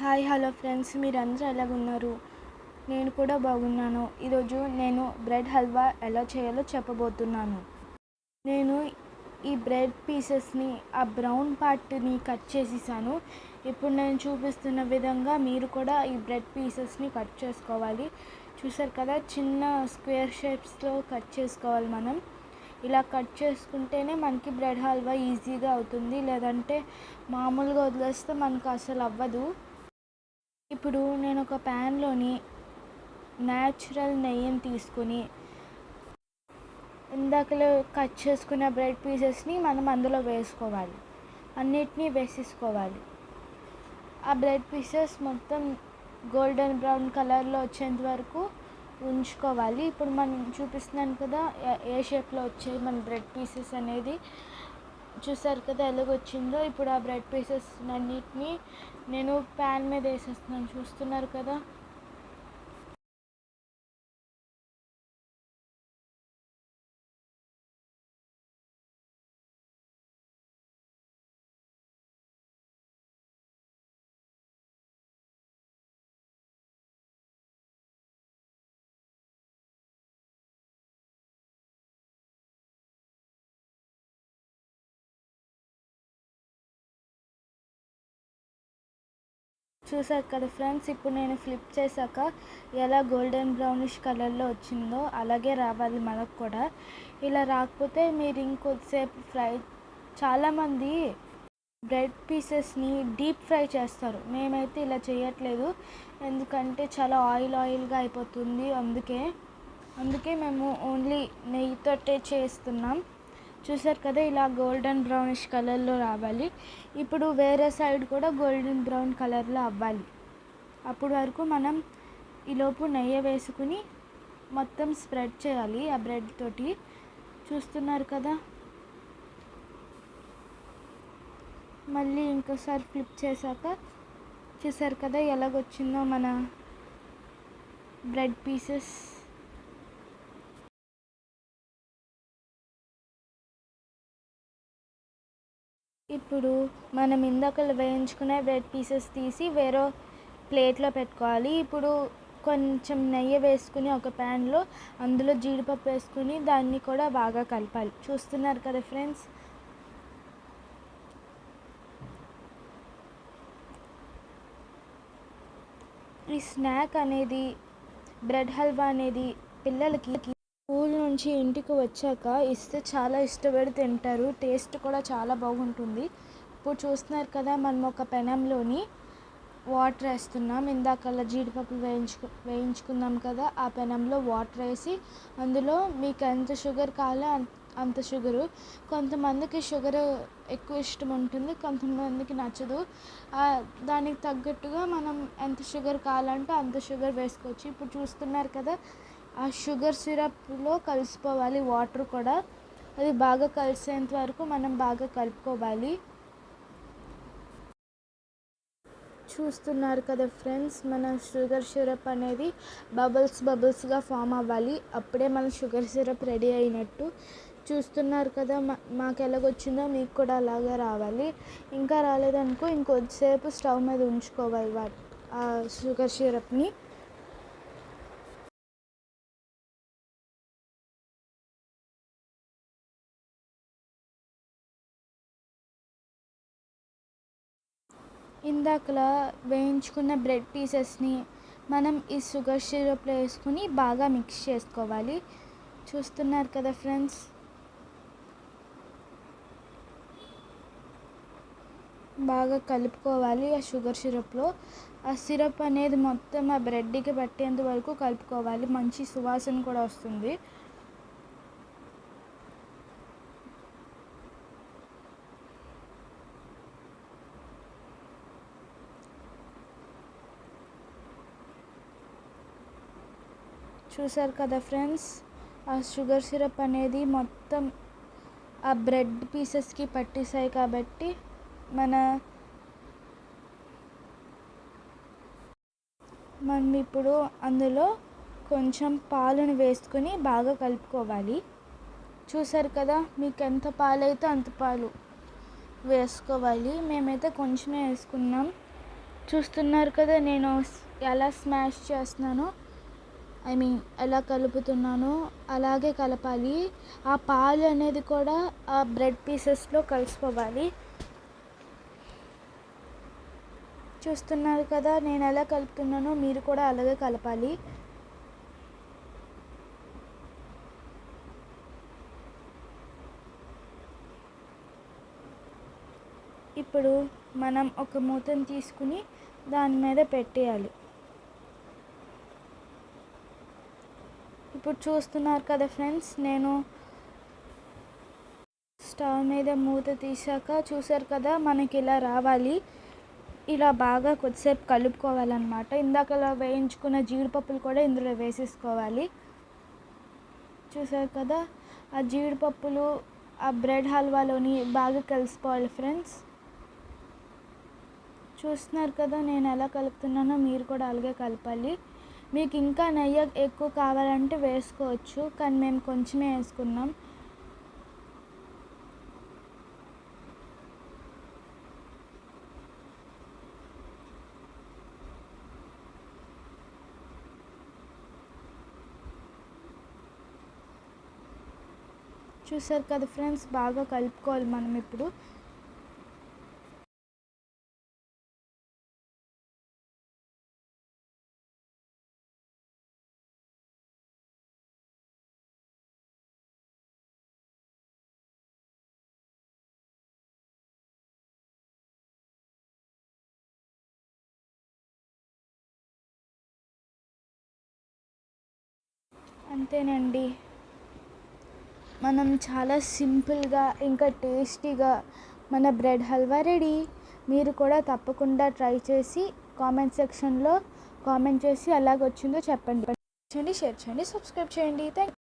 Hi hello friends. మీరందరూ ఎలాగున్నారు? నేను కూడా బాగున్నాను. ఈరోజు నేను బ్రెడ్ హల్వా ఎలా చేయాలో చెప్పబోతున్నాను. నేను ఈ బ్రెడ్ పీసెస్ని ఆ బ్రౌన్ పార్ట్ని కట్ చేసేసాను. ఇప్పుడు నేను చూపిస్తున్న విధంగా మీరు కూడా ఈ బ్రెడ్ పీసెస్ని కట్ చేసుకోవాలి. చూసారు కదా చిన్న స్క్వేర్ షేప్స్లో కట్ చేసుకోవాలి మనం. ఇలా కట్ చేసుకుంటేనే మనకి బ్రెడ్ హల్వా ఈజీగా అవుతుంది. లేదంటే మామూలుగా వదిలేస్తే మనకు అసలు అవ్వదు. ఇప్పుడు నేను ఒక ప్యాన్లోని న్యాచురల్ నెయ్యిని తీసుకుని ఇందాకలో కట్ చేసుకున్న బ్రెడ్ పీసెస్ని మనం అందులో వేసుకోవాలి. అన్నిటినీ వేసేసుకోవాలి. ఆ బ్రెడ్ పీసెస్ మొత్తం గోల్డెన్ బ్రౌన్ కలర్లో వచ్చేంత వరకు ఉంచుకోవాలి. ఇప్పుడు మనం చూపిస్తున్నాను కదా ఏ- షేప్లో వచ్చాయి మన బ్రెడ్ పీసెస్ అనేది. చూసారు కదా ఎలాగొచ్చిందో? ఇప్పుడు ఆ బ్రెడ్ పీసెస్ అన్నిటినీ నేను ప్యాన్ మీద వేసేస్తున్నాను. చూస్తున్నారు కదా? చూసారు కదా ఫ్రెండ్స్ ఇప్పుడు నేను ఫ్లిప్ చేశాక ఎలా గోల్డెన్ బ్రౌనిష్ కలర్లో వచ్చిందో అలాగే రావాలి మనకు కూడా. ఇలా రాకపోతే మీరు ఇంకొద్దిసేపు ఫ్రై చాలామంది బ్రెడ్ పీసెస్ని డీప్ ఫ్రై చేస్తారు. మేమైతే ఇలా చేయట్లేదు. ఎందుకంటే చాలా ఆయిల్ ఆయిల్గా అయిపోతుంది. అందుకే అందుకే మేము ఓన్లీ నెయ్యితోటే చేస్తున్నాం. చూసారు కదా ఇలా గోల్డెన్ బ్రౌనిష్ కలర్లో రావాలి. ఇప్పుడు వేరే సైడ్ కూడా గోల్డెన్ బ్రౌన్ కలర్లో అవ్వాలి. అప్పుడు వరకు మనం ఈలోపు నెయ్యి వేసుకుని మొత్తం స్ప్రెడ్ చేయాలి ఆ బ్రెడ్ తోటి. చూస్తున్నారు కదా? మళ్ళీ ఇంకోసారి ఫ్లిప్ చేశాక చూసారు కదా ఎలాగొచ్చిందో మన బ్రెడ్ పీసెస్ ఇప్పుడు మనం ఇందాక వేయించుకునే బ్రెడ్ పీసెస్ తీసి వేరే ప్లేట్లో పెట్టుకోవాలి. ఇప్పుడు కొంచెం నెయ్యి వేసుకుని ఒక ప్యాన్లో అందులో జీడిపప్పు వేసుకుని దాన్ని కూడా బాగా కలపాలి. చూస్తున్నారు కదా ఫ్రెండ్స్? ఈ స్నాక్ అనేది బ్రెడ్ హల్వా అనేది పిల్లలకి నుంచి ఇంటికి వచ్చాక ఇస్తే చాలా ఇష్టపడి తింటారు. టేస్ట్ కూడా చాలా బాగుంటుంది. ఇప్పుడు చూస్తున్నారు కదా మనం ఒక పెనంలోని వాటర్ వేస్తున్నాం. ఇందాకల్లా జీడిపప్పు వేయించుకు వేయించుకున్నాం కదా ఆ పెనంలో వాటర్ వేసి అందులో మీకు ఎంత షుగర్ కావాలో అంత అంత షుగరు. కొంతమందికి షుగర్ ఎక్కువ ఇష్టం ఉంటుంది కొంతమందికి నచ్చదు. దానికి తగ్గట్టుగా మనం ఎంత షుగర్ కావాలంటే అంత షుగర్ వేసుకోవచ్చు. ఇప్పుడు చూస్తున్నారు కదా ఆ షుగర్ సిరప్లో కలిసిపోవాలి వాటర్ కూడా. అది బాగా కలిసేంత వరకు మనం బాగా కలుపుకోవాలి. చూస్తున్నారు కదా ఫ్రెండ్స్ మన షుగర్ సిరప్ అనేది బబుల్స్ బబుల్స్గా ఫామ్ అవ్వాలి. అప్పుడే మన షుగర్ సిరప్ రెడీ అయినట్టు. చూస్తున్నారు కదా మా మాకు ఎలాగొచ్చిందో మీకు కూడా అలాగే రావాలి. ఇంకా రాలేదనుకో ఇంకొద్దిసేపు స్టవ్ మీద ఉంచుకోవాలి వా ఆ షుగర్ సిరప్ని. ఇందాకలా వేయించుకున్న బ్రెడ్ పీసెస్ని మనం ఈ షుగర్ సిరప్లో వేసుకుని బాగా మిక్స్ చేసుకోవాలి. చూస్తున్నారు కదా ఫ్రెండ్స్. బాగా కలుపుకోవాలి ఆ షుగర్ సిరప్లో. ఆ సిరప్ అనేది మొత్తం ఆ బ్రెడ్కి పట్టేంత వరకు కలుపుకోవాలి. మంచి సువాసన కూడా వస్తుంది. చూసారు కదా ఫ్రెండ్స్? ఆ షుగర్ సిరప్ అనేది మొత్తం ఆ బ్రెడ్ పీసెస్కి పట్టేసాయి కాబట్టి మన మనం ఇప్పుడు అందులో కొంచెం పాలను వేసుకొని బాగా కలుపుకోవాలి. చూసారు కదా మీకు ఎంత పాలు అయితే అంత పాలు వేసుకోవాలి. మేమైతే కొంచెమే వేసుకున్నాం. చూస్తున్నారు కదా నేను ఎలా స్మాష్ చేస్తున్నానో. ఐ మీన్ ఎలా కలుపుతున్నానో అలాగే కలపాలి. ఆ పాలు అనేది కూడా ఆ బ్రెడ్ పీసెస్లో కలిసిపోవాలి. చూస్తున్నారు కదా నేను ఎలా కలుపుతున్నానో మీరు కూడా అలాగే కలపాలి. ఇప్పుడు మనం ఒక మూతను తీసుకుని దాని మీద పెట్టేయాలి. ఇప్పుడు చూస్తున్నారు కదా ఫ్రెండ్స్ నేను స్టవ్ మీద మూత తీసాక చూసారు కదా మనకి ఇలా రావాలి. ఇలా బాగా కొద్దిసేపు కలుపుకోవాలన్నమాట. ఇందాకలా వేయించుకున్న జీడిపప్పులు కూడా ఇందులో వేసేసుకోవాలి. చూసారు కదా ఆ జీడిపప్పులు ఆ బ్రెడ్ హల్వాలోని బాగా కలిసిపోవాలి ఫ్రెండ్స్. చూస్తున్నారు కదా నేను ఎలా కలుపుతున్నానో మీరు కూడా అలాగే కలపాలి. మీకు ఇంకా నెయ్యి ఎక్కువ కావాలంటే వేసుకోవచ్చు కానీ మేము కొంచెమే వేసుకున్నాం. చూసారు కదా ఫ్రెండ్స్ బాగా కలుపుకోవాలి మనం ఇప్పుడు. అంతేనండి. మనం చాలా సింపుల్గా ఇంకా టేస్టీగా మన బ్రెడ్ హల్వా రెడీ. మీరు కూడా తప్పకుండా ట్రై చేసి కామెంట్ సెక్షన్లో కామెంట్ చేసి ఎలాగొచ్చిందో చెప్పండి. చేయండి షేర్ చేయండి సబ్స్క్రైబ్ చేయండి. థ్యాంక్